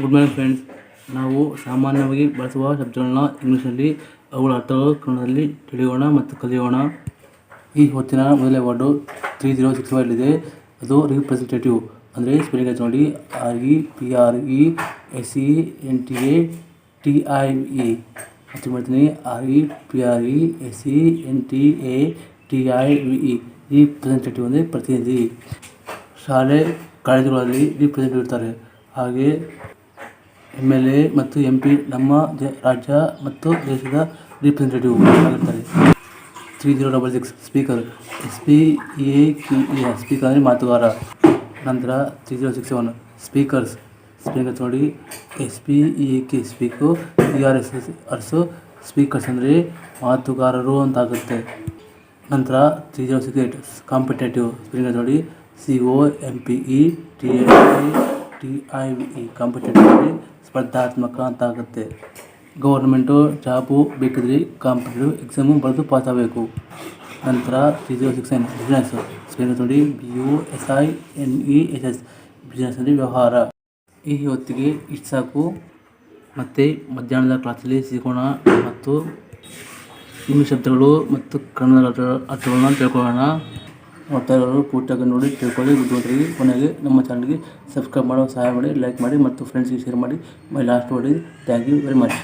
Good morning friends ನಾವು ಸಾಮಾನ್ಯವಾಗಿ ಬಳಸುವ ಶಬ್ದಗಳನ್ನ ಇಂಗ್ಲೀಷಲ್ಲಿ ಅವುಗಳ ಅರ್ಥಗಳು ಕನ್ನಡದಲ್ಲಿ ತಿಳಿಯೋಣ ಮತ್ತು ಕಲಿಯೋಣ. ಈ ಹೊತ್ತಿನ ಮೊದಲನೇ ವರ್ಡು ತ್ರೀ ಜೀರೋ ಸಿಕ್ಸ್ ಅದು ರಿಪ್ರೆಸೆಂಟೇಟಿವ್ ಅಂದರೆ ಸ್ಪೆಲ್ಲಿಂಗ್ ನೋಡಿ. R E P R E S E N T A T I E ಹೆಚ್ಚು ಮಾಡ್ತೀನಿ? R E P R E S E N T A T I V E representative ಅಂದರೆ ಪ್ರತಿನಿಧಿ. ಶಾಲೆ, ಕಾಲೇಜುಗಳಲ್ಲಿ representative ಇರ್ತಾರೆ. ಹಾಗೆ ಎಂ ಎಲ್ ಎ ಮತ್ತು M P ನಮ್ಮ ರಾಜ್ಯ ಮತ್ತು ದೇಶದ ರಿಪ್ರೆಸೆಂಟೇಟಿವ್ ಆಗಿರ್ತಾರೆ. Three zero double six speaker S P A Q E speaker ಅಂದರೆ ಮಾತುಗಾರ. ನಂತರ three zero six seven speakers speaker ನೋಡಿ S P E A K speak E R S S R S speakers ಅಂದರೆ ಮಾತುಗಾರರು ಅಂತ ಆಗುತ್ತೆ ನಂತರ three zero six eight competitive speaker ನೋಡಿ C O M P E T A T I V E competitive ಅಂದರೆ ಸ್ಪರ್ಧಾತ್ಮಕ ಅಂತ ಆಗುತ್ತೆ ಗೌರ್ಮೆಂಟು ಜಾಬು ಬೇಕಿದ್ರೆ ಕಾಂಪಿಟೇಟಿವ್ ಎಕ್ಸಾಮು ಬರೆದು ಪಾಸ್ ಆಗಬೇಕು ನಂತರ three zero six nine business spelling ನೋಡಿ B U S I N E S S business ಅಂದರೆ ವ್ಯವಹಾರ ಈ ಹೊತ್ತಿಗೆ ಇಷ್ಟು ಸಾಕು ಮತ್ತು ಮಧ್ಯಾಹ್ನದ ಕ್ಲಾಸಲ್ಲಿ ಸಿಗೋಣ ಮತ್ತು ಇಂಗ್ಲೀಷ್ ಶಬ್ದಗಳು ಮತ್ತು ಕನ್ನಡ ಅರ್ಥ- ಅರ್ಥಗಳನ್ನ ತಿಳ್ಕೊಳ್ಳೋಣ ಇರೋರು ಪೂರ್ತಿಯಾಗಿ ನೋಡಿ ತಿಳ್ಕೊಳ್ಳಿ. ಬುದ್ಧಿವಂತರಿಗೆ ಕೊನೆಗೆ ನಮ್ಮ ಚಾನಲ್ಗೆ ಸಬ್ಸ್ಕ್ರೈಬ್ ಮಾಡೋ, ಸಹಾಯ ಮಾಡಿ ಲೈಕ್ ಮಾಡಿ ಮತ್ತು ಫ್ರೆಂಡ್ಸ್ಗೆ ಶೇರ್ ಮಾಡಿ. ಮೈ ಲಾಸ್ಟ್ ನೋಡಿ ಥ್ಯಾಂಕ್ ಯು ವೆರಿ ಮಚ್